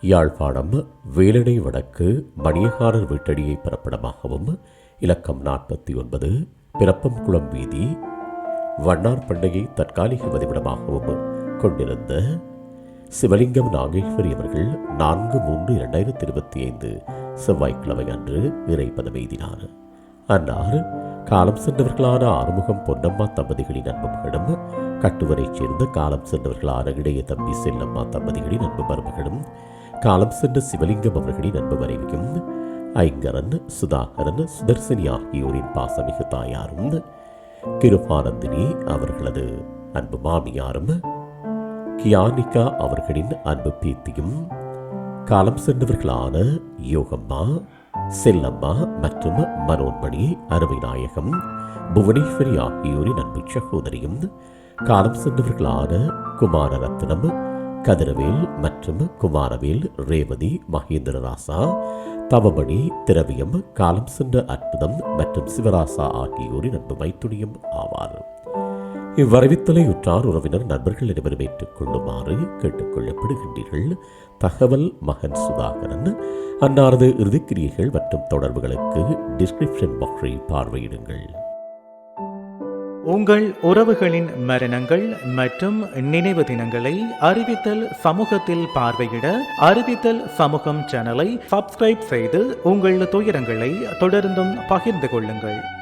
யாழ்ப்பாணம் வேலனை வடக்கு மணியகாரர் வீட்டடியை பிறப்பிடமாகவும் இலக்கம் நாற்பத்தி ஒன்பது பிறப்பம்குளம் வீதி வண்ணார் பண்டையை தற்காலிக வதிவிடமாகவும் கொண்டிருந்த சிவலிங்கம் நாகேஸ்வரி அவர்கள் நான்கு மூன்று இரண்டாயிரத்தி இருபத்தி ஐந்து செவ்வாய்க்கிழமை அன்று இறை எய்தினார். அன்னார் காலம் சென்றவர்களான ஆறுமுகம் பொன்னம்மா தம்பதிகளின் அன்பு மகனும் கட்டுவரைச் சேர்ந்த காலம் சென்றவர்களான இடைய தம்பி செல்லம்மா தம்பதிகளின் அன்பு மருமகனும் காலம் சென்ற சிவலிங்கம் அவர்களின் அன்பு மனைவியும் ஐங்கரன் சுதாகரன் சுதர்சனி ஆகியோரின் பாசமிகு தாயாரும் கிருபானந்தினி அவர்களது அன்பு மாமியாரும் கியானிகா அவர்களின் அன்பு பீத்தியும் காலம் சென்றவர்களான யோகம்மா செல்லம்மா மற்றும் மனோன்மணி அருமைநாயகம் புவனேஸ்வரி ஆகியோரின் அன்பு சகோதரியும் காலம் சென்றவர்களான குமாரரத்னம் கதிரவேல் மற்றும் குமாரவேல் ரேவதி மகேந்திரராசா தவமணி திரவியம் காலம் சென்ற அற்புதம் மற்றும் சிவராசா ஆகியோரின் அன்பு மைத்துணியும் ஆவார். இவ்வறிவித்தலை உற்றார் உறவினர் நண்பர்கள் அனைவரும் ஏற்றுக்கொள்ளுமாறு கேட்டுக்கொள்ளப்படுகின்றீர்கள். தகவல் மகன் சுதாகரன். அன்னாரது இறுதிக்கிரியைகள் மற்றும் தொடர்புகளுக்கு டிஸ்கிரிப்ஷன் பாக்ஸை பார்வையிடுங்கள். உங்கள் உறவுகளின் மரணங்கள் மற்றும் நினைவு தினங்களை அறிவித்தல் சமூகத்தில் பார்வையிட அறிவித்தல் சமூகம் சேனலை சப்ஸ்கிரைப் செய்து உங்கள் துயரங்களை தொடர்ந்தும் பகிர்ந்து கொள்ளுங்கள்.